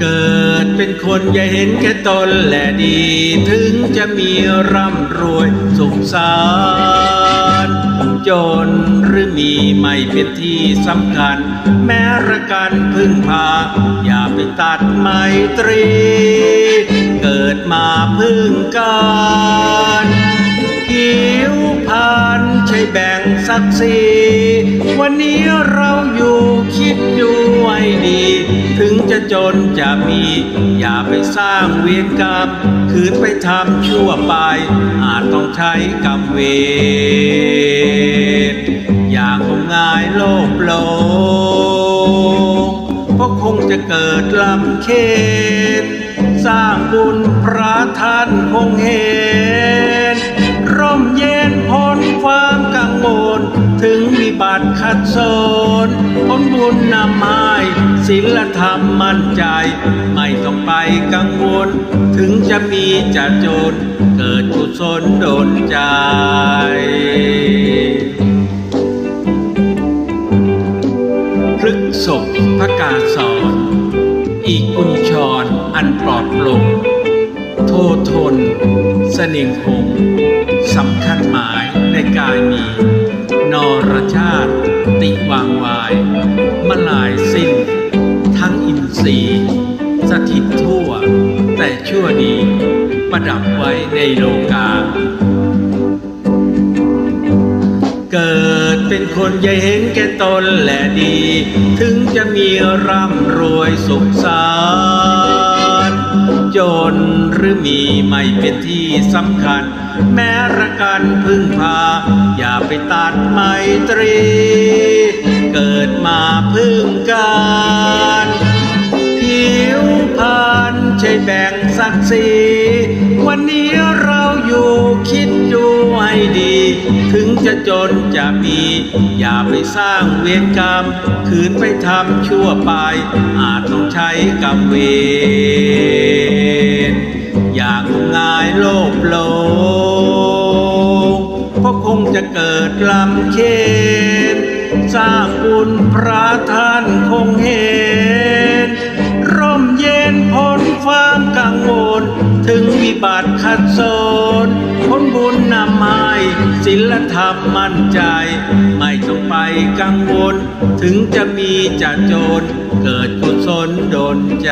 เกิดเป็นคนอย่าเห็นแค่ตนแหละดี ถึงจะมีร่ำรวยสุขสารจนหรือมีไม่เป็นที่สำคัญ แม้ระกันพึ่งพา อย่าไปตัดไมตรี เกิดมาพึ่งกันักสีวันนี้เราอยู่คิดดูให้ดี ถึงจะจนจะมี อย่าไปสร้างเวรกรรมคืนไปทำชั่วไป อาจต้องใช้กรรมเวรอย่างงมงายโลภโลเพราะคงจะเกิดลำเค็นสร้างบุญพระท่านคงเห็น บัติขัดสนพ้นบุญนำให้ศีลธรรมมั่นใจ ไม่ต้องไปกังวล ถึงจะมีจะจน เกิดกุศลโดนใจพฤกษบพระกาสอนอีกุญชรอันปลอดโปร่งโททนเสน่งคงสำคัญหมายในกายมี ชาติ ติวางวายมลายสิ้น ทั้งอินทรีย์สถิตทั่ว แต่ชั่วดีประดับไว้ในโลกา เกิดเป็นคนอย่าเห็นแก่ตนแหละดี ถึงจะมีร่ำรวยสุขสา รือมีไม่เป็นที่สำคัญ แม้ระกันพึ่งพา อย่าไปตัดไมตรี เกิดมาพึ่งกันผิวพันใช่แบ่งสักสีวันนี้เราอยู่คิดดูให้ดี ถึงจะจนจะมี อย่าไปสร้างเวรกรรม คืนไปทำชั่วไป อาจต้องใช้กรรมเวร โลภโลงเพราะคงจะเกิดลำเค็นสร้างบุญพระท่านคงเห็น ร่มเย็นพ้นความกังวล ถึงวิบัติขัดสนพ้นบุญนำให้ศีลธรรมมั่นใจ ไม่ต้องไปกังวล ถึงจะมีจะจน เกิดกุศลดลใจ